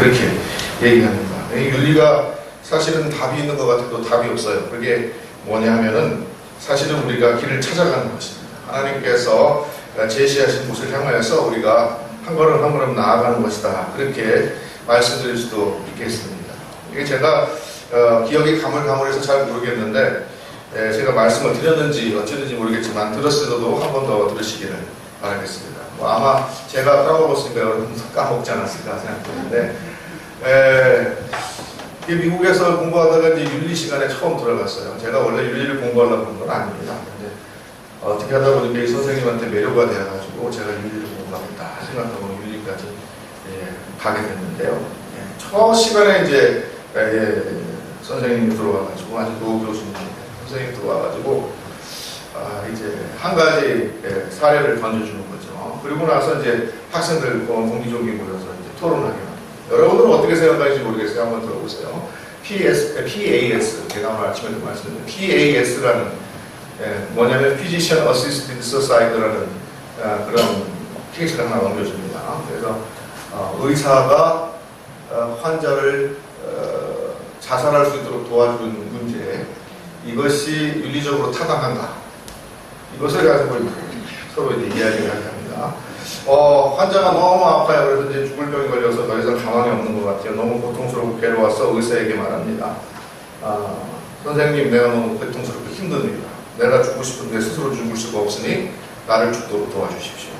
그렇게 얘기합니다. 이 윤리가 사실은 답이 있는 것 같아도 답이 없어요. 그게 뭐냐 하면은 사실은 우리가 길을 찾아가는 것입니다. 하나님께서 제시하신 곳을 향하여서 우리가 한 걸음 한 걸음 나아가는 것이다. 그렇게 말씀드릴 수도 있겠습니다. 이게 제가 어, 기억이 가물가물해서 잘 모르겠는데 에, 제가 말씀을 드렸는지 어쨌는지 모르겠지만 들었어도 한 번 더 들으시기를 바라겠습니다. 뭐 아마 제가 까먹었으니까 여러분도 까먹지 않았을까 생각되는데 에, 이 미국에서 공부하다가 이제 윤리 시간에 처음 들어갔어요. 제가 원래 윤리를 공부하려고 한 건 아닙니다. 근데 어떻게 하다 보니까 이 선생님한테 매료가 되어가지고 제가 윤리를 공부하겠다 생각하고 윤리까지 예, 가게 됐는데요. 예, 첫 시간에 이제 예, 예, 선생님이 들어와가지고 아주 노 교수님 선생님이 들어와가지고 아, 이제 한 가지 예, 사례를 던져주는 거죠. 그리고 나서 이제 학생들 어, 동기종이 모여서 이제 토론하게. 여러분들은 어떻게 생각하실지 모르겠어요. 한번 들어보세요. PS, 에, PAS, 제가 오늘 아침에도 말씀드린 PAS라는 예, 뭐냐면 Physician Assisted Suicide라는 아, 그런 케이스를 하나 넘겨줍니다. 그래서 어, 의사가 어, 환자를 어, 자살할 수 있도록 도와주는 문제 이것이 윤리적으로 타당한가 이것을 가지고 서로 이제 이야기를 합니다. 어, 환자가 너무 아파요. 그래서 이제 죽을 병이 걸려서 더 이상 가망이 없는 것 같아요. 너무 고통스럽고 괴로워서 의사에게 말합니다. 아, 선생님, 내가 너무 고통스럽고 힘듭니다. 내가 죽고 싶은데 스스로 죽을 수가 없으니 나를 죽도록 도와주십시오.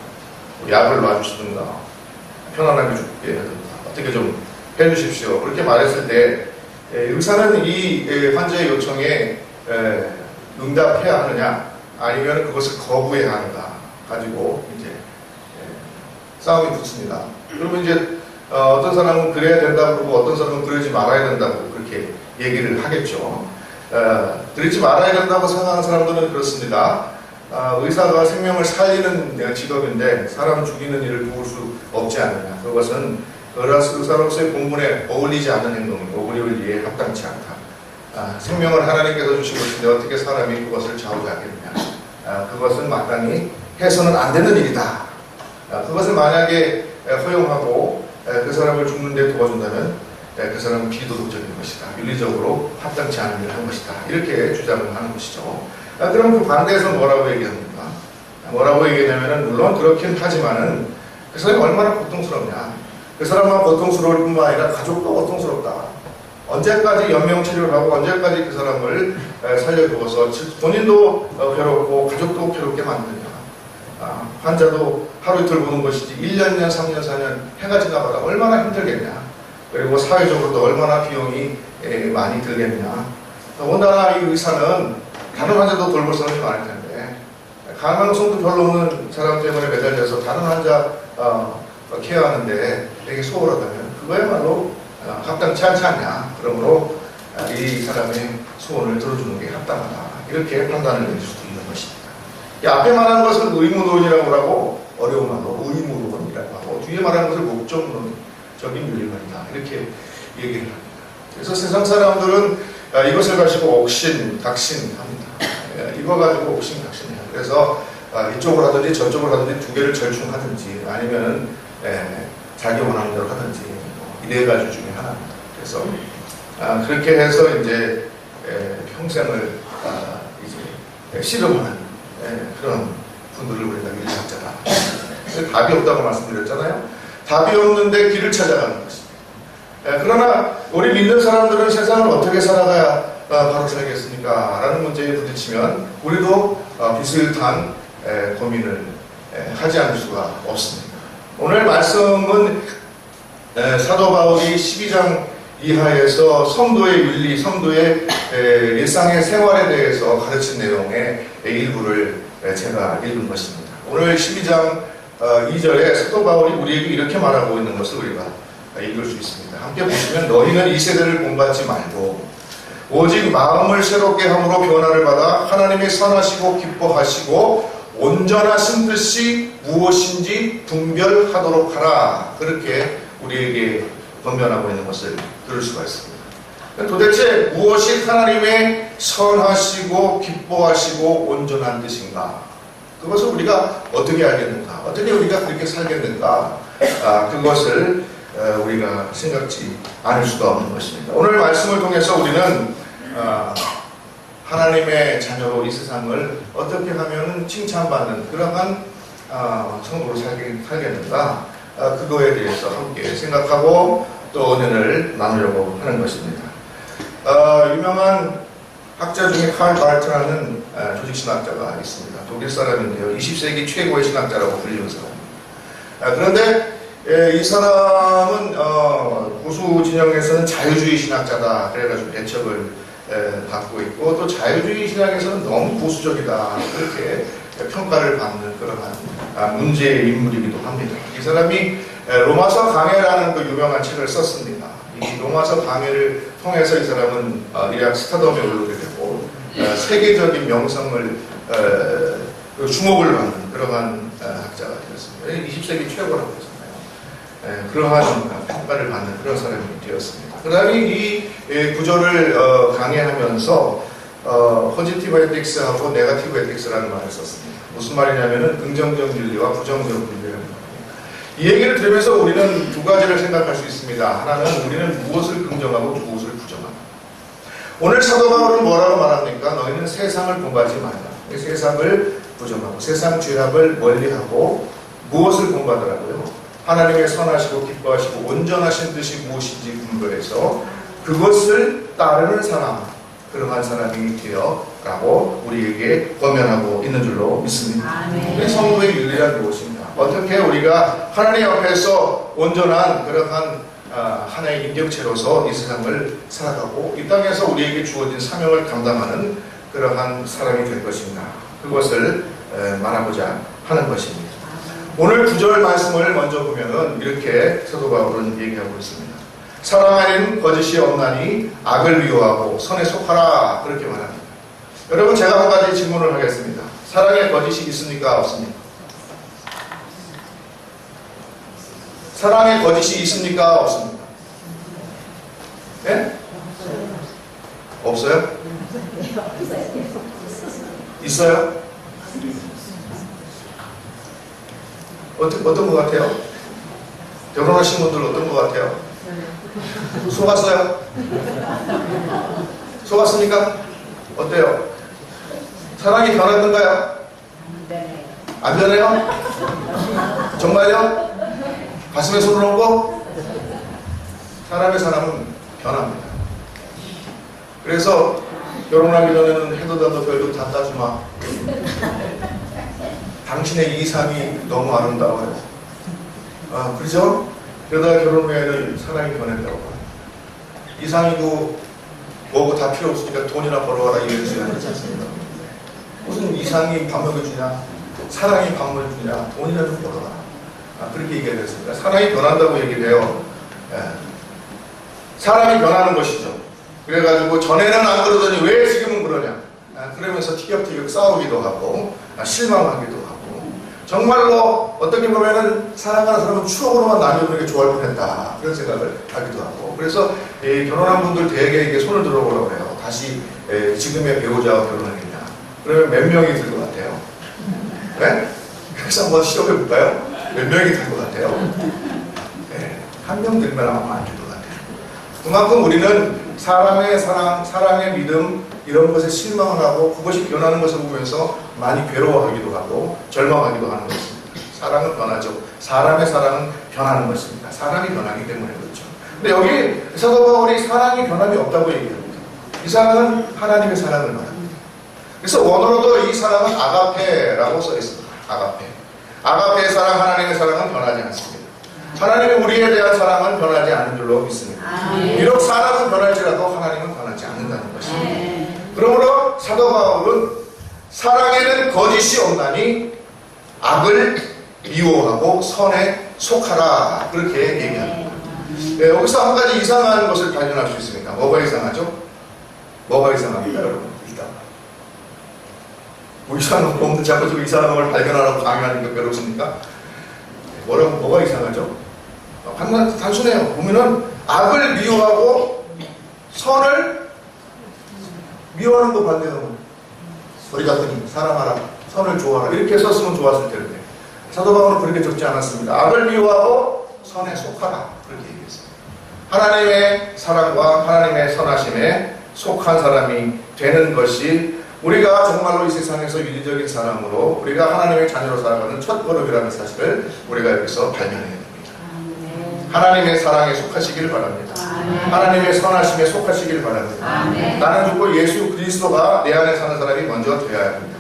약을 놔주시든가 편안하게 죽게 하든가 어떻게 좀 해주십시오. 그렇게 말했을 때 에, 의사는 이 에, 환자의 요청에 에, 응답해야 하느냐 아니면 그것을 거부해야 하는가 가지고 싸움이 붙습니다. 그러면 이제 어, 떤 사람은 그래야 된다고 그러고 어떤 사람은 그러지 말아야 된다고 그렇게 얘기를 하겠죠. 어, 그러지 말아야 된다고 생각하는 사람들은 그렇습니다. 아, 의사가 생명을 살리는 직업인데 사람 죽이는 일을 도울 수 없지 않느냐. 그것은 의사로서의 본분에 어울리지 않는 행동이고 우리 윤리에 합당치 않다. 아, 생명을 하나님께서 주신 것인데 어떻게 사람이 그것을 좌우하겠느냐. 아, 그것은 마땅히 해서는 안 되는 일이다. 아, 그것을 만약에 허용하고 그 사람을 죽는데 도와준다면 그 사람은 비도덕적인 것이다. 윤리적으로 합당치 않은 일을 한 것이다. 이렇게 주장을 하는 것이죠. 아, 그럼 그 반대에서 뭐라고 얘기합니까? 뭐라고 얘기하냐면은 물론 그렇긴 하지만은 그 사람이 얼마나 고통스럽냐. 그 사람만 고통스러울 뿐만 아니라 가족도 고통스럽다. 언제까지 연명 치료를 하고 언제까지 그 사람을 살려주어서 본인도 어, 괴롭고 가족도 괴롭게 만드냐. 아, 환자도 하루 이틀 보는 것이지 1년, 2년, 3년, 4년 해가 지나가다 얼마나 힘들겠냐. 그리고 사회적으로도 얼마나 비용이 많이 들겠냐. 더군다나 이 의사는 다른 환자도 돌볼 사람이 많을 텐데 가능성도 별로 없는 사람 때문에 매달려서 다른 환자 어, 케어하는데 되게 소홀하다면 그거야말로 어, 합당치 않지 않냐. 그러므로 어, 이 사람의 소원을 들어주는 게 합당하다. 이렇게 판단을 내릴 수도 있는 것입니다. 이 앞에 말한 것을 의무론이라고 하고 말로 의무론이라고 하고 뒤에 말한 것을 목적론적인 윤리론이다. 이렇게 얘기를 합니다. 그래서 세상 사람들은 아, 이것을 가지고 옥신, 각신합니다. 예, 이거 가지고 옥신, 각신해요. 그래서 아, 이쪽으로 하든지 저쪽으로 하든지 두 개를 절충하든지 아니면은 예, 자기 원하는 대로 하든지 뭐 이네 가지 중에 하나입니다. 그래서 아, 그렇게 해서 이제 예, 평생을 이제 씨름하는 예, 그런 분들을 우리가 윤리학자다. 답이 없다고 말씀드렸잖아요. 답이 없는데 길을 찾아가는 것입니다. 그러나 우리 믿는 사람들은 세상을 어떻게 살아가야 바로 살겠습니까? 라는 문제에 부딪히면 우리도 어, 비슷한 고민을 하지 않을 수가 없습니다. 오늘 말씀은 사도 바울이 12장 이하에서 성도의 윤리, 성도의 일상의 생활에 대해서 가르친 내용의 일부를 제가 읽은 것입니다. 오늘 12장 2절에 어, 사도 바울이 우리에게 이렇게 말하고 있는 것을 우리가 읽을 수 있습니다. 함께 보시면 너희는 이 세대를 본받지 말고 오직 마음을 새롭게 함으로 변화를 받아 하나님의 선하시고 기뻐하시고 온전하신 뜻이 무엇인지 분별하도록 하라. 그렇게 우리에게 권면하고 있는 것을 들을 수가 있습니다. 도대체 무엇이 하나님의 선하시고 기뻐하시고 온전한 뜻인가? 그것을 우리가 어떻게 알겠는가? 어떻게 우리가 그렇게 살겠는가? 아, 그것을 어, 우리가 생각지 않을 수가 없는 것입니다. 오늘 말씀을 통해서 우리는 어, 하나님의 자녀로 이 세상을 어떻게 하면 칭찬받는 그러한 어, 성도로 살게, 살겠는가 어, 그거에 대해서 함께 생각하고 또 은혜를 나누려고 하는 것입니다. 어, 유명한 학자 중에 칼 바르트라는 어, 조직 신학자가 있습니다. 독일 사람인데요. 20세기 최고의 신학자라고 불리는 사람입니다. 아, 그런데 예, 이 사람은 어, 보수 진영에서는 자유주의 신학자다 그래가지고 대척을 에, 받고 있고 또 자유주의 신학에서는 너무 보수적이다 그렇게 평가를 받는 그러한 아, 문제의 인물이기도 합니다. 이 사람이 에, 로마서 강해라는 그 유명한 책을 썼습니다. 이 로마서 강해를 통해서 이 사람은 어, 이학 스타덤에 오르게 어, 세계적인 명성을 에, 그 주목을 받는 그러한 어, 학자가 되었습니다. 20세기 최고라고 했잖아요. 에, 그러한 평가를 받는 그런 사람이 되었습니다. 그 다음에 이 예, 구조를 어, 강의하면서 어, 포지티브 에틱스하고 네가티브 에틱스라는 말을 썼습니다. 무슨 말이냐면은 긍정적 윤리와 부정적 윤리라는 말입니다. 이 얘기를 들으면서 우리는 두 가지를 생각할 수 있습니다. 하나는 우리는 무엇을 긍정하고 무엇을 오늘 사도 바울은 뭐라고 말합니까? 너희는 세상을 공부하지 말라. 이 세상을 부정하고 세상 죄악을 멀리하고 무엇을 공부하더라고요? 하나님의 선하시고 기뻐하시고 온전하신 뜻이 무엇인지 분별해서 그것을 따르는 사람 그러한 사람이 되어라고 우리에게 권면하고 있는 줄로 믿습니다. 이 성도의 윤리란 무엇인가? 어떻게 우리가 하나님 앞에서 온전한 그러한 아, 하나의 인격체로서 이 세상을 살아가고 이 땅에서 우리에게 주어진 사명을 감당하는 그러한 사람이 될 것인가? 그것을 에, 말하고자 하는 것입니다. 오늘 구절 말씀을 먼저 보면은 이렇게 사도 바울은 얘기하고 있습니다. 사랑 안에는 거짓이 없나니 악을 미워하고 선에 속하라 그렇게 말합니다. 여러분 제가 한 가지 질문을 하겠습니다. 사랑에 거짓이 있습니까 없습니까? 사랑에 거짓이 있습니까 없습니까? 네? 없어요? 있어요? 어떤, 어떤 것 같아요? 결혼하신 분들 어떤 것 같아요? 속았어요? 속았습니까? 어때요? 사랑이 변했는가요? 안 변해요? 정말요? 가슴에 손을 얹고? 사람의 사람은 변합니다. 그래서 결혼하기 전에는 해도 다도 별도 다 따지 마. 당신의 이상이 너무 아름다워요. 아, 그렇죠? 그러다 결혼 후에는 사랑이 변했다고 봐요. 이상이고 뭐고 다 필요 없으니까 돈이나 벌어와라 이런 소리 하지 않습니까? 무슨 이상이 밥 먹여주냐, 사랑이 밥 먹여주냐, 돈이나 좀 벌어라. 아, 그렇게 얘기가 됐습니다. 사랑이 변한다고 얘기해요. 예. 사람이 변하는 것이죠. 그래가지고 전에는 안 그러더니 왜 지금은 그러냐. 아, 그러면서 티격태격 싸우기도 하고 아, 실망하기도 하고 정말로 어떻게 보면은 사랑하는 사람은 추억으로만 남겨두는 게 좋아할 뻔했다 그런 생각을 하기도 하고 그래서 이 결혼한 분들 대개 손을 들어보라고 해요 다시 에, 지금의 배우자와 결혼하겠냐 그러면 몇 명이 들 것 같아요? 네? 그래서 한번 시도해 볼까요? 몇 명이 들것 같아요? 네, 한명 들면 아마 안 될 것 같아요 그만큼 우리는 사람의 사랑, 사랑의 믿음 이런 것에 실망을 하고 그것이 변하는 것을 보면서 많이 괴로워하기도 하고 절망하기도 하는 것입니다. 사랑은 변하죠. 사람의 사랑은 변하는 것입니다. 사람이 변하기 때문에 그렇죠. 근데 여기 사도 바울이 사랑이 변함이 없다고 얘기합니다. 이 사랑은 하나님의 사랑을 말합니다. 그래서 원어로도 이 사랑은 아가페라고 써 있습니다. 아가페. 아가페의 사랑, 하나님의 사랑은 변하지 않습니다. 하나님의 우리에 대한 사랑은 변하지 않는 줄로 믿습니다. 비록 사람은 변할지라도 하나님은 변하지 않는다는 것입니다. 그러므로 사도 바울은 사랑에는 거짓이 없나니 악을 미워하고 선에 속하라 그렇게 얘기합니다. 네, 여기서 한 가지 이상한 것을 발견할 수 있습니다. 뭐가 이상하죠? 뭐가 이상합니까, 여러분? 이상. 뭐 이상한 거 없는 자꾸 저 이상한 걸 발견하라고 강요하는 게 괴롭습니까? 뭐라고 뭐가 이상하죠? 단, 단순해요. 보면은 악을 미워하고 선을 미워하는 거 반대로 우리 같으니 사랑하라 선을 좋아하라 이렇게 썼으면 좋았을 텐데 사도 바울은 그렇게 적지 않았습니다. 악을 미워하고 선에 속하다. 그렇게 얘기했습니다. 하나님의 사랑과 하나님의 선하심에 속한 사람이 되는 것이 우리가 정말로 이 세상에서 윤리적인 사람으로 우리가 하나님의 자녀로 살아가는 첫 걸음이라는 사실을 우리가 여기서 발견해야 됩니다. 하나님의 사랑에 속하시기를 바랍니다. 하나님의 선하심에 속하시기를 바랍니다. 나는 죽고 예수 그리스도가 내 안에 사는 사람이 먼저 되어야 합니다.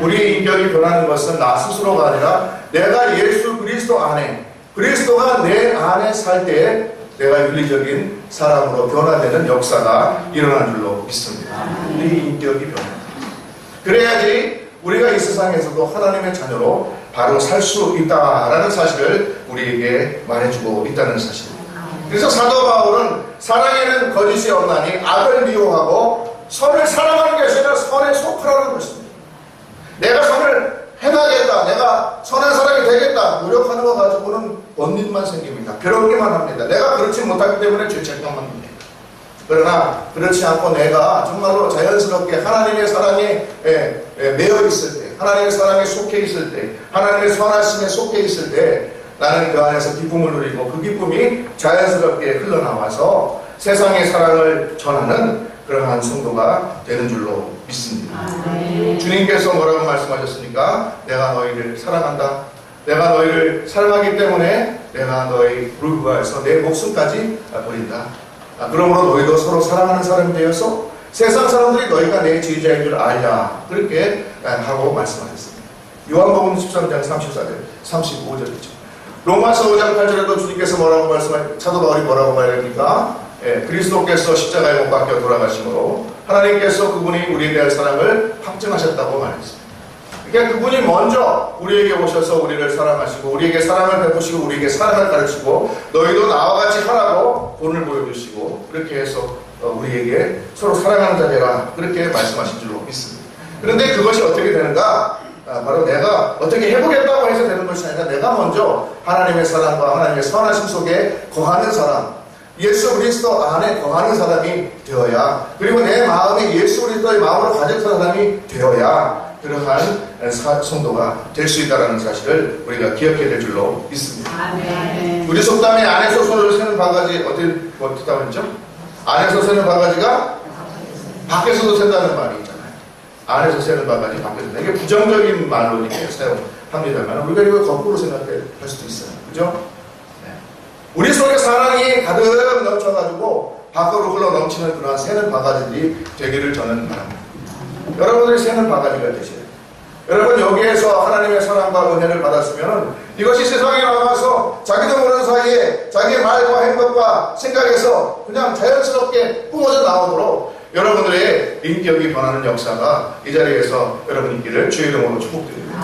우리의 인격이 변하는 것은 나 스스로가 아니라 내가 예수 그리스도 안에 그리스도가 내 안에 살때 내가 윤리적인 사람으로 변화되는 역사가 일어난 줄로 믿습니다. 우리 인격이 변합니다. 그래야지 우리가 이 세상에서도 하나님의 자녀로 바로 살 수 있다라는 사실을 우리에게 말해주고 있다는 사실입니다. 그래서 사도 바울은 사랑에는 거짓이 없나니 악을 미워하고 선을 사랑하는 것이 아니라 선에 속하라는 것입니다. 내가 선을 행하겠다. 내가 선한 사람이 되겠다. 노력하는 것 가지고는 원인만 생깁니다. 괴롭기만 합니다. 내가 그렇지 못하기 때문에 죄책감만 듭니다. 그러나 그렇지 않고 내가 정말로 자연스럽게 하나님의 사랑에 예, 예, 매여 있을 때, 하나님의 사랑에 속해 있을 때, 하나님의 선하심에 속해 있을 때 나는 그 안에서 기쁨을 누리고 그 기쁨이 자연스럽게 흘러나와서 세상의 사랑을 전하는 그러한 성도가 되는 줄로 믿습니다. 주님께서 뭐라고 말씀하셨습니까? 내가 너희를 사랑한다. 내가 너희를 사랑하기 때문에 내가 너희 불구하여서 내 목숨까지 버린다. 아, 그러므로 너희도 서로 사랑하는 사람이 되어서 세상 사람들이 너희가 내 제자인 줄 알라. 그렇게 아, 하고 말씀하셨습니다. 요한복음 13장 34절, 35절이죠. 로마서 5장 8절에도 주님께서 뭐라고 말씀하, 사도 바울이 뭐라고 말합니까? 예, 그리스도께서 십자가에 못 박혀 돌아가심으로 하나님께서 그분이 우리에 대한 사랑을 확증하셨다고 말했습니다. 그러니까 그분이 먼저 우리에게 오셔서 우리를 사랑하시고 우리에게 사랑을 베푸시고 우리에게 사랑을 가르치고 너희도 나와 같이 하라고 본을 보여주시고 그렇게 해서 어, 우리에게 서로 사랑하는 자 되라 그렇게 말씀하신 줄로 믿습니다. 그런데 그것이 어떻게 되는가? 아, 바로 내가 어떻게 해보겠다고 해서 되는 것이 아니라 내가 먼저 하나님의 사랑과 하나님의 선하심 속에 거하는 사람 예수 그리스도 안에 거하는 사람이 되어야 그리고 내 마음이 예수 그리스도의 마음으로 가진 사람이 되어야 그러한 사- 성도가 될 수 있다는 사실을 우리가 기억해야 될 줄로 믿습니다. 우리 속담에 안에서 손을 세는 바가지 어디 어떻다고 했죠? 안에서 세는 바가지가 밖에서도 센다는 말이 있잖아요. 안에서 세는 바가지 밖에서 센다. 이게 부정적인 말로 이렇게 사용합니다만 우리가 이걸 거꾸로 생각할 수도 있어요. 그죠? 네. 우리 속에 사랑이 가득 넘쳐가지고 밖으로 흘러 넘치는 그러한 새는 바가지들이 되기를 저는 바랍니다. 여러분들이 새는 바가지가 돼요. 여러분 여기에서 하나님의 사랑과 은혜를 받았으면 이것이 세상에 나가서 자기도 모르는 사이에 자기의 말과 행동과 생각에서 그냥 자연스럽게 뿜어져 나오도록 여러분들의 인격이 변하는 역사가 이 자리에서 여러분 있기를 주의 이름으로 축복드립니다.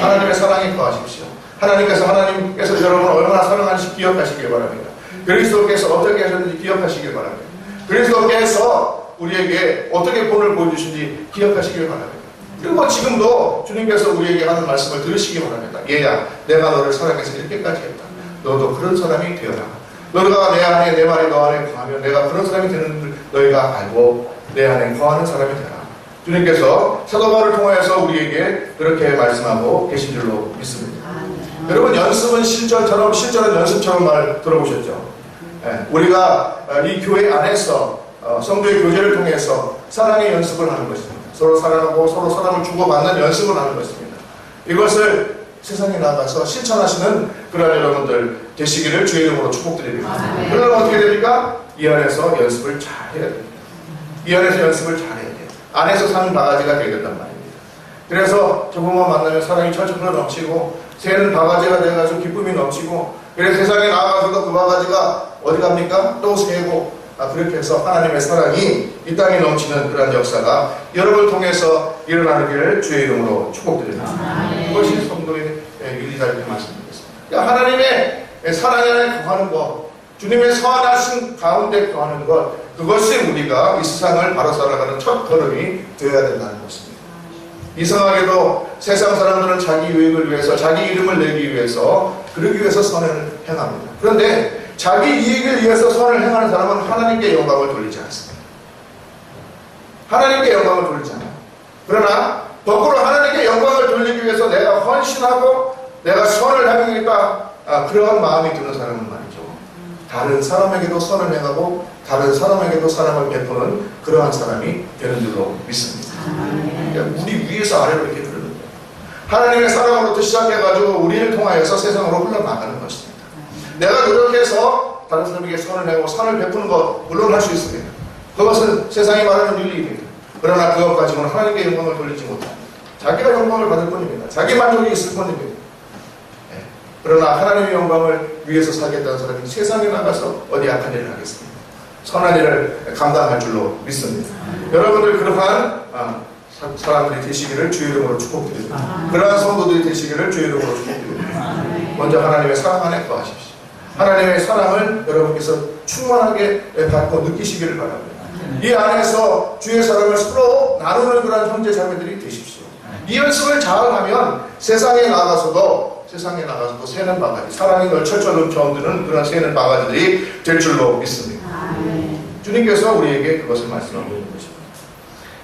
하나님의 사랑에 거하십시오. 하나님께서 하나님께서 여러분을 얼마나 사랑하는지 기억하시길 바랍니다. 그리스도께서 어떻게 하셨는지 기억하시길 바랍니다. 그리스도께서 우리에게 어떻게 본을 보여주신지 기억하시길 바랍니다. 그리고 지금도 주님께서 우리에게 하는 말씀을 들으시기 바랍니다. 얘야, 내가 너를 사랑해서 이렇게까지 했다. 너도 그런 사람이 되어라. 너가 내 안에, 내 말이 너 안에 거하면 내가 그런 사람이 되는 줄 너희가 알고 내 안에 거하는 사람이 되라. 주님께서 사도 바울을 통하여서 우리에게 그렇게 말씀하고 계신 줄로 믿습니다. 여러분 연습은 실전처럼 실전은 연습처럼 말 들어보셨죠? 예, 우리가 어, 이 교회 안에서 어, 성도의 교제를 통해서 사랑의 연습을 하는 것입니다. 서로 사랑하고 서로 사랑을 주고받는 연습을 하는 것입니다. 이것을 세상에 나가서 실천하시는 그런 여러분들 되시기를 주의 이름으로 축복드립니다. 아멘. 그러면 어떻게 됩니까? 이 안에서 연습을 잘 해야 됩니다. 이 안에서 연습을 잘 해야 돼요. 안에서 사는 바가지가 되야 된단 말입니다. 그래서 저분만 만나면 사랑이 철철 흘러 넘치고 새는 바가지가 돼가지고 기쁨이 넘치고 그래서 세상에 나가서도 그 바가지가 어디 갑니까? 또 새고 아, 그렇게 해서 하나님의 사랑이 이 땅에 넘치는 그런 역사가 여러분을 통해서 일어나기를 주의 이름으로 축복드립니다. 그것이 성도의 윤리자리의 말씀드리겠습니다. 그러니까 하나님의 사랑에 안에 거하는 것, 주님의 선하신 가운데 거하는 것, 그것이 우리가 이 세상을 바로 살아가는 첫 걸음이 되어야 된다는 것입니다. 이상하게도 세상 사람들은 자기 유익을 위해서, 자기 이름을 내기 위해서, 그러기 위해서 선을 행합니다. 그런데 자기 이익을 위해서 선을 행하는 사람은 하나님께 영광을 돌리지 않습니다. 하나님께 영광을 돌리지 않아요. 그러나 거꾸로 하나님께 영광을 돌리기 위해서 내가 헌신하고 내가 선을 행하겠다. 아, 그러한 마음이 드는 사람은 말이죠. 다른 사람에게도 선을 행하고 다른 사람에게도 사랑을 베푸는 그러한 사람이 되는 줄로 믿습니다. 그러니까 우리 위에서 아래로 이렇게 흐르는 거예요. 하나님의 사랑으로부터 시작해가지고 우리를 통하여서 세상으로 흘러나가는 것입니다. 내가 노력해서 다른 사람에게 선을 내고 선을 베푸는 것 물론 할 수 있습니다. 그것은 세상이 말하는 윤리입니다. 그러나 그것 가지고는 하나님께 영광을 돌리지 못합니다. 자기가 영광을 받을 뿐입니다. 자기 만족이 있을 뿐입니다. 예. 그러나 하나님의 영광을 위해서 살겠다는 사람이 세상에 나가서 어디 악한 일을 하겠습니까? 선한 일을 감당할 줄로 믿습니다. 여러분들 그러한 아, 사- 사람들이 되시기를 주의 이름으로 축복드립니다. 그러한 성도들이 되시기를 주의 이름으로 축복드립니다. 먼저 하나님의 사랑 안에 거하십시오. 하나님의 사랑을 여러분께서 충만하게 받고 느끼시기를 바랍니다. 이 안에서 주의 사랑을 서로 나누는 그런 형제 자매들이 되십시오. 이 연습을 잘 하면 세상에 나가서도 세상에 나가서도 새는 바가지, 사랑이 널 철철 넘쳐드는 그런 새는 바가지들이 될 줄로 믿습니다. 주님께서 우리에게 그것을 말씀하고 있는 것입니다.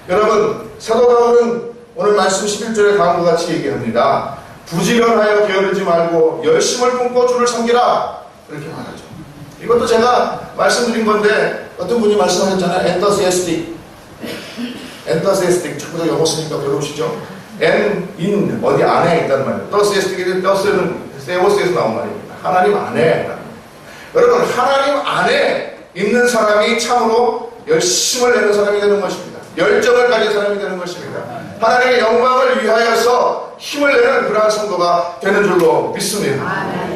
여러분, 사도 바울은 오늘 말씀 11절에 다음과 같이 얘기합니다. 부지런하여 게으르지 말고 열심을 품고 주를 섬기라. 그렇게 말하죠. 이것도 제가 말씀드린 건데 어떤 분이 말씀하셨잖아요. enthusiastic. enthusiastic. 자꾸 영어 쓰니까 배우시죠? n in 어디 안에 있다는 말이에요. enthusiastic이 더스는 세오스에서 나온 말입니다. 하나님 안에. 여러분 하나님 안에 있는 사람이 참으로 열심을 내는 사람이 되는 것입니다. 열정을 가진 사람이 되는 것입니다. 하나님의 영광을 위하여서 힘을 내는 그러한 성도가 되는 줄로 믿습니다.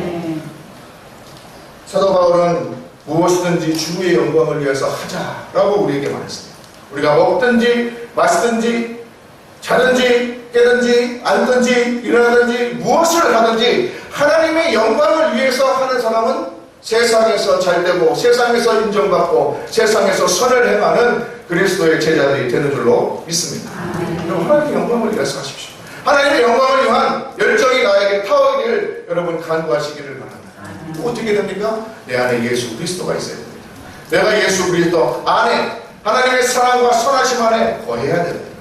사도 바울은 무엇이든지 주의 영광을 위해서 하자라고 우리에게 말했습니다. 우리가 먹든지 마시든지 자든지 깨든지 앉든지 일어나든지 무엇을 하든지 하나님의 영광을 위해서 하는 사람은 세상에서 잘되고 세상에서 인정받고 세상에서 선을 행하는 그리스도의 제자들이 되는 줄로 믿습니다. 여러분 하나님의 영광을 위해서 하십시오. 하나님의 영광을 위한 열정이 나에게 타오기를 여러분 간구하시기를 바랍니다. 어떻게 됩니까? 내 안에 예수 그리스도가 있어야 됩니다. 내가 예수 그리스도 안에 하나님의 사랑과 선하심 안에 거해야 됩니다.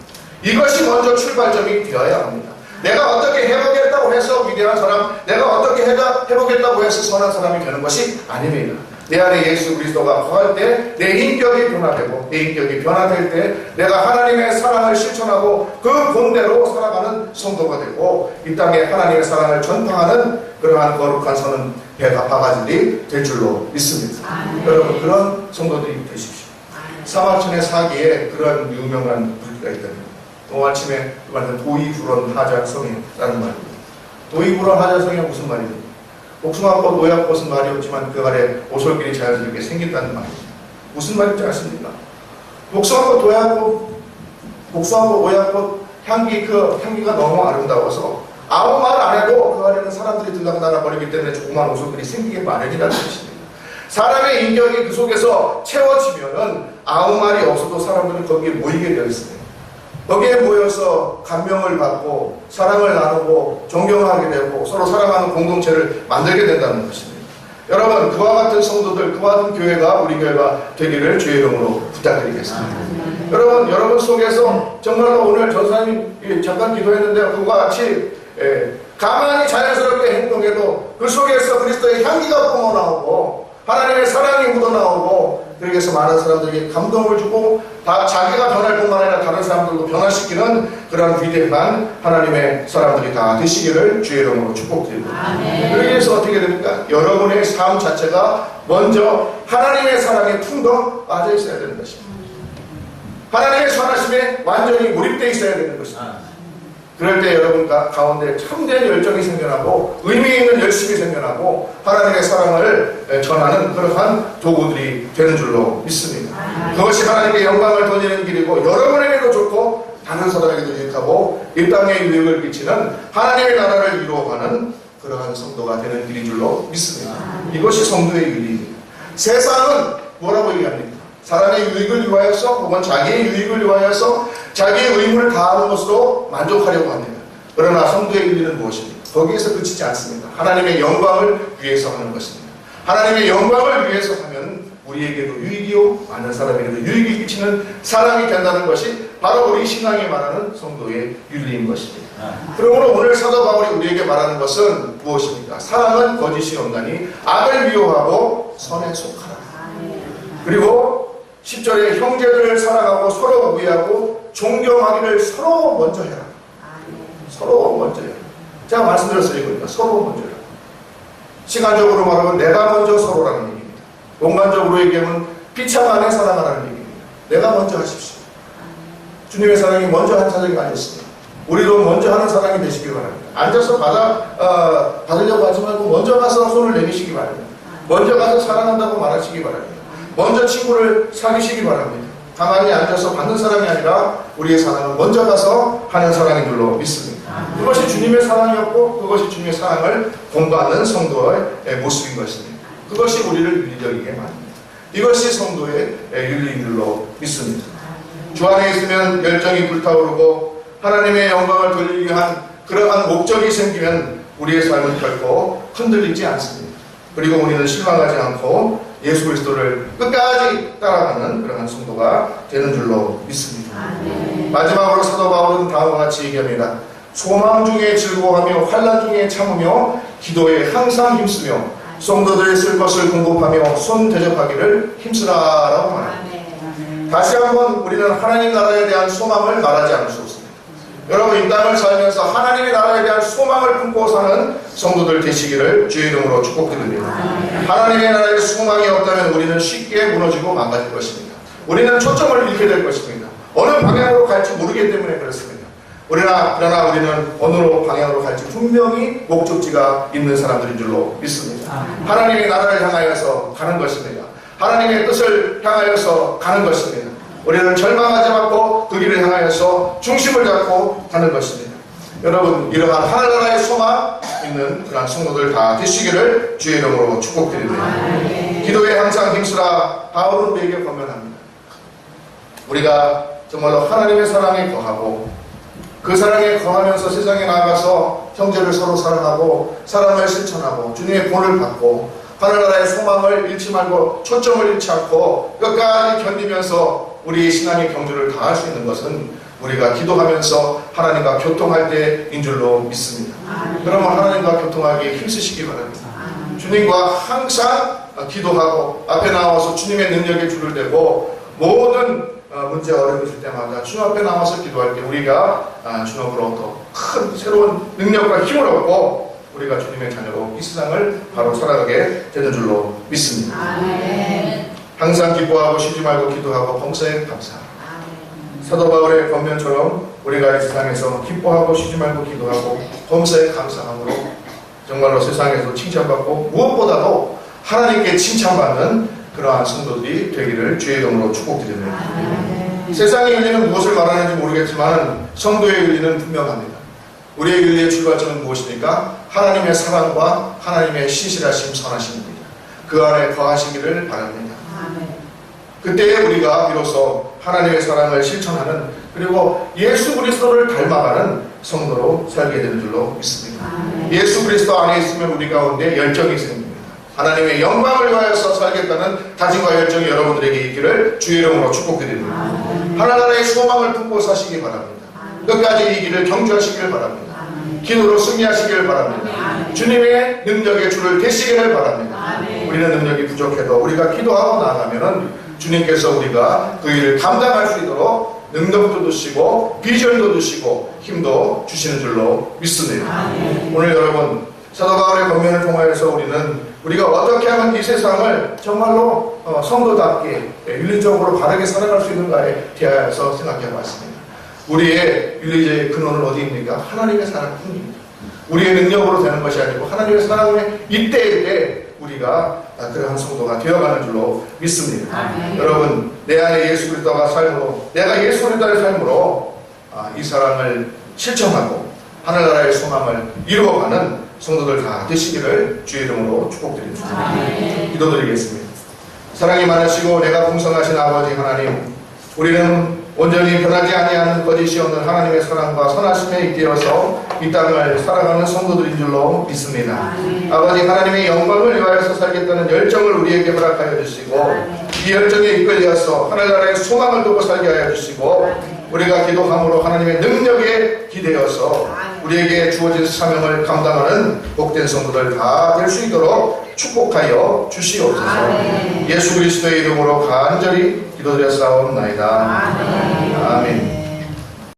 이것이 먼저 출발점이 되어야 합니다. 내가 어떻게 해보겠다고 해서 위대한 사람, 내가 어떻게 해보겠다고 해서 선한 사람이 되는 것이 아닙니다. 내 안에 예수 그리스도가 거할 때 내 인격이 변화되고 내 인격이 변화될 때 내가 하나님의 사랑을 실천하고 그 본대로 살아가는 성도가 되고 이 땅에 하나님의 사랑을 전파하는 그러한 거룩한 선은 배가 바가지들이 될 줄로 믿습니다. 여러분 그런 성도들이 되십시오. 사마천의 사기에 그런 유명한 불기가 있답니다. 오늘 아침에 말하는 도이불원 하자성이라는 말입니다. 도이불원 하자성이 무슨 말입니까? 복숭아꽃, 노약꽃은 말이 없지만 그 아래 오솔길이 자연스럽게 생긴다는 말입니다. 무슨 말인지 아십니까? 복숭아꽃, 노약꽃, 복숭아꽃, 노약꽃 향기 그 향기가 너무 아름다워서 아무 말 안 해도 그 안에는 사람들이 들락날락 거리기 때문에 조그만 오솔길이 생기게 마련이라는 것입니다. 사람의 인격이 그 속에서 채워지면은 아무 말이 없어도 사람들은 거기에 모이게 되어 있습니다. 거기에 모여서 감명을 받고 사랑을 나누고 존경하게 되고 서로 사랑하는 공동체를 만들게 된다는 것입니다. 여러분 그와 같은 성도들 그와 같은 교회가 우리 교회가 되기를 주의 이름으로 부탁드리겠습니다. 여러분 여러분 속에서 정말로 오늘 전사님 잠깐 기도했는데 그와 같이 예, 가만히 자연스럽게 행동해도 그 속에서 그리스도의 향기가 뿜어나오고 하나님의 사랑이 묻어나오고 그러게서 많은 사람들에게 감동을 주고 다 자기가 변할 뿐만 아니라 다른 사람들도 변화시키는 그런 위대한 하나님의 사람들이 다 되시기를 주의 이름으로 축복드립니다. 그러기 위해서 어떻게 됩니까? 여러분의 삶 자체가 먼저 하나님의 사랑에 퉁덩 빠져 있어야 되는 것입니다. 하나님의 선하심에 완전히 몰입되어 있어야 되는 것입니다. 그럴 때 여러분 가, 가운데 참된 열정이 생겨나고 의미 있는 열심이 생겨나고 하나님의 사랑을 에, 전하는 그러한 도구들이 되는 줄로 믿습니다. 그것이 하나님께 영광을 돌리는 길이고 여러분에게도 좋고 다른 사람에게도 유익하고 이 땅에 유익을 끼치는 하나님의 나라를 이루어가는 그러한 성도가 되는 길인 줄로 믿습니다. 이것이 성도의 윤리입니다. 세상은 뭐라고 얘기합니까? 사람의 유익을 위하여서 혹은 자기의 유익을 위하여서 자기의 의무를 다하는 것으로 만족하려고 합니다. 그러나 성도의 의미는 무엇입니까? 거기에서 그치지 않습니다. 하나님의 영광을 위해서 하는 것입니다. 하나님의 영광을 위해서 하면 우리에게도 유익이요 많은 사람에게도 유익이 끼치는 사람이 된다는 것이 바로 우리 신앙에 말하는 성도의 윤리인 것입니다. 그러므로 오늘 사도 바울이 우리에게 말하는 것은 무엇입니까? 사랑은 거짓이 없나니 악을 미워하고 선에 속하라. 그리고 10절에 형제들을 사랑하고 서로 우애하고 존경하기를 서로 먼저 해라. 서로 먼저 해라. 제가 말씀드렸어요. 이겁니다. 서로 먼저 해라. 시간적으로 말하면 내가 먼저 서로라는 얘기입니다. 공간적으로 얘기하면 비참하게 사랑하라는 얘기입니다. 내가 먼저 하십시오. 주님의 사랑이 먼저 한 사랑이 아니었습니다. 우리도 먼저 하는 사랑이 되시길 바랍니다. 앉아서 받아, 어, 받으려고 하지 말고 먼저 가서 손을 내미시기 바랍니다. 먼저 가서 사랑한다고 말하시기 바랍니다. 먼저 친구를 사귀시기 바랍니다. 가만히 앉아서 받는 사랑이 아니라 우리의 사랑은 먼저 가서 하는 사랑인 줄로 믿습니다. 그것이 주님의 사랑이었고 그것이 주님의 사랑을 공부하는 성도의 모습인 것입니다. 그것이 우리를 윤리적이게 만듭니다. 이것이 성도의 윤리인 줄로 믿습니다. 주 안에 있으면 열정이 불타오르고 하나님의 영광을 돌리기 위한 그러한 목적이 생기면 우리의 삶은 결코 흔들리지 않습니다. 그리고 우리는 실망하지 않고 예수 그리스도를 끝까지 따라가는 그러한 성도가 되는 줄로 믿습니다. 마지막으로 사도 바울은 다음과 같이 얘기합니다. 소망 중에 즐거워하며 환란 중에 참으며 기도에 항상 힘쓰며 성도들의 쓸 것을 공급하며 손 대접하기를 힘쓰라라고 말합니다. 다시 한번 우리는 하나님 나라에 대한 소망을 말하지 않을 수 없습니다. 여러분 이 땅을 살면서 하나님의 나라에 대한 소망을 품고 사는 성도들 되시기를 주의 이름으로 축복드립니다. 하나님의 나라에 소망이 없다면 우리는 쉽게 무너지고 망가질 것입니다. 우리는 초점을 잃게 될 것입니다. 어느 방향으로 갈지 모르기 때문에 그렇습니다. 우리나 그러나 우리는 어느 방향으로 갈지 분명히 목적지가 있는 사람들인 줄로 믿습니다. 하나님의 나라를 향하여서 가는 것입니다. 하나님의 뜻을 향하여서 가는 것입니다. 우리는 절망하지 않고 그 길을 향하여서 중심을 잡고 가는 것입니다. 여러분 이러한 하나나라의 소망 있는 그런 성도들 다 되시기를 주의 이름으로 축복드립니다. 기도에 항상 힘쓰라 바울은 우리에게 권면합니다. 우리가 정말로 하나님의 사랑에 거하고 그 사랑에 거하면서 세상에 나가서 형제를 서로 사랑하고 사랑을 실천하고 주님의 본을 받고 하늘나라의 소망을 잃지 말고 초점을 잃지 않고 끝까지 견디면서 우리의 신앙의 경주를 다할 수 있는 것은 우리가 기도하면서 하나님과 교통할 때인 줄로 믿습니다. 그러면 하나님과 교통하기 힘쓰시기 바랍니다. 주님과 항상 기도하고 앞에 나와서 주님의 능력에 줄을 대고 모든 어, 문제 어려움이 있을 때마다 주님 앞에 나와서 기도할 때 우리가 아, 주님으로부터 큰 새로운 능력과 힘을 얻고 우리가 주님의 자녀로 이 세상을 바로 살아가게 되는 줄로 믿습니다. 항상 기뻐하고 쉬지 말고 기도하고 범사에 감사하라. 사도 바울의 권면처럼 우리가 이 세상에서 기뻐하고 쉬지 말고 기도하고 범사에 감사함으로 정말로 세상에서 칭찬받고 무엇보다도 하나님께 칭찬받는 그러한 성도들이 되기를 주의 이름으로 축복드립니다. 세상의 윤리는 무엇을 말하는지 모르겠지만 성도의 윤리는 분명합니다. 우리의 윤리의 출발점은 무엇입니까? 하나님의 사랑과 하나님의 신실하심 선하심입니다. 그 안에 거하시기를 바랍니다. 그때에 우리가 비로소 하나님의 사랑을 실천하는 그리고 예수 그리스도를 닮아가는 성도로 살게 되는 줄로 믿습니다. 예수 그리스도 안에 있으면 우리 가운데 열정이 생깁니다. 하나님의 영광을 위하여서 살겠다는 다짐과 열정이 여러분들에게 있기를 주의 이름으로 축복드립니다. 하나님의 소망을 품고 사시기 바랍니다. 끝까지 이 길을 경주하시기를 바랍니다. 기도로 승리하시기를 바랍니다. 주님의 능력의 줄을 대시기를 바랍니다. 우리는 능력이 부족해도 우리가 기도하고 나가면은 주님께서 우리가 그 일을 감당할 수 있도록 능력도 주시고 비전도 주시고 힘도 주시는 줄로 믿습니다. 오늘 여러분 사도 바울의 권면을 통하여서 우리는 우리가 어떻게 하면 이 세상을 정말로 어, 성도답게 예, 윤리적으로 바르게 살아갈 수 있는가에 대하여서 생각해 봤습니다. 우리의 윤리적인 근원은 어디입니까? 하나님의 사랑뿐입니다. 우리의 능력으로 되는 것이 아니고 하나님의 사랑의 이때일 때 우리가 그러한 성도가 되어가는 줄로 믿습니다. 여러분 내 안에 예수 그리스도가 삶으로 내가 예수 그리스도의 삶으로 아, 이 사랑을 실천하고 하늘나라의 소망을 이루어가는 성도들 다 되시기를 주의 이름으로 축복드립니다. 기도드리겠습니다. 사랑이 많으시고 내가 풍성하신 아버지 하나님 우리는 온전히 변하지 아니하는 거짓이 없는 하나님의 사랑과 선하심에 이끌어서 이 땅을 살아가는 성도들인 줄로 믿습니다. 아멘. 아버지 하나님의 영광을 위하여서 살겠다는 열정을 우리에게 허락하여 주시고 아멘. 이 열정에 이끌려서 하늘나라의 소망을 두고 살게 하여 주시고 아멘. 우리가 기도함으로 하나님의 능력에 기대어서 우리에게 주어진 사명을 감당하는 복된 성도들 다 될 수 있도록 축복하여 주시옵소서. 아멘. 예수 그리스도의 이름으로 간절히 기도드렸사옵나이다. 아멘. 아멘.